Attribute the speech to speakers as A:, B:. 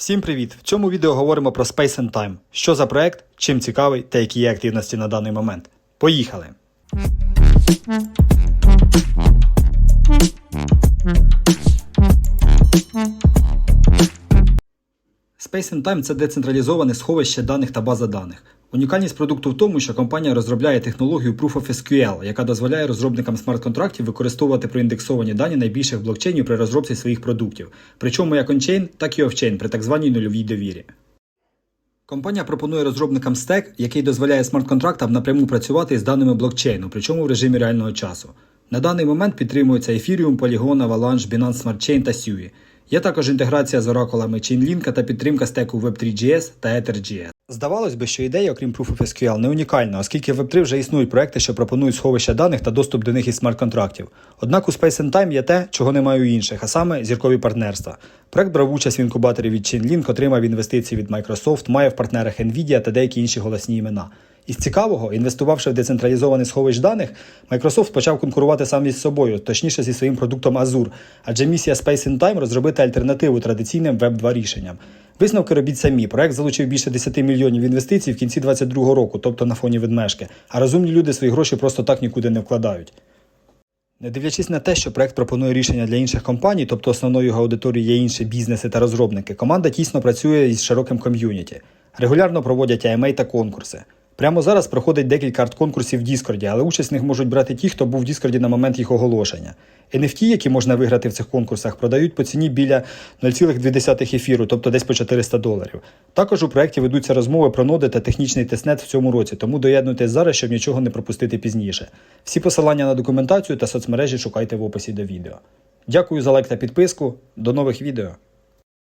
A: Всім привіт! В цьому відео говоримо про Space and Time. Що за проект, чим цікавий та які є активності на даний момент. Поїхали! Space and Time – це децентралізоване сховище даних та база даних. Унікальність продукту в тому, що компанія розробляє технологію Proof of SQL, яка дозволяє розробникам смарт-контрактів використовувати проіндексовані дані найбільших блокчейнів при розробці своїх продуктів, причому як ончейн, так і офчейн при так званій нульовій довірі. Компанія пропонує розробникам стек, який дозволяє смарт-контрактам напряму працювати з даними блокчейну, причому в режимі реального часу. На даний момент підтримується Ethereum, Polygon, Avalanche, Binance Smart Chain та Sui. Є також інтеграція з оракулами Chainlink та підтримка стеку Web3.js та EtherJS. Здавалось би, що ідея, окрім Proof of SQL, не унікальна, оскільки в Web3 вже існують проекти, що пропонують сховища даних та доступ до них із смарт-контрактів. Однак у Space and Time є те, чого немає у інших, а саме зіркові партнерства. Проект брав участь в інкубаторі від Chainlink, отримав інвестиції від Microsoft, має в партнерах Nvidia та деякі інші голосні імена. Із цікавого, інвестувавши в децентралізований сховищ даних, Microsoft почав конкурувати сам із собою, точніше зі своїм продуктом Azure, адже місія Space and Time розробити альтернативу традиційним Web 2 рішенням. Висновки робіть самі. Проект залучив більше 10 мільйонів інвестицій в кінці 2022 року, тобто на фоні ведмежки. А розумні люди свої гроші просто так нікуди не вкладають. Не дивлячись на те, що проект пропонує рішення для інших компаній, тобто основною його аудиторією є інші бізнеси та розробники, команда тісно працює із широким ком'юніті. Регулярно проводять AMA та конкурси. Прямо зараз проходить декілька арт-конкурсів в Діскорді, але участь в них можуть брати ті, хто був в Діскорді на момент їх оголошення. NFT, які можна виграти в цих конкурсах, продають по ціні біля 0,2 ефіру, тобто десь по 400 доларів. Також у проєкті ведуться розмови про ноди та технічний тестнет в цьому році, тому доєднуйтесь зараз, щоб нічого не пропустити пізніше. Всі посилання на документацію та соцмережі шукайте в описі до відео. Дякую за лайк та підписку. До нових відео.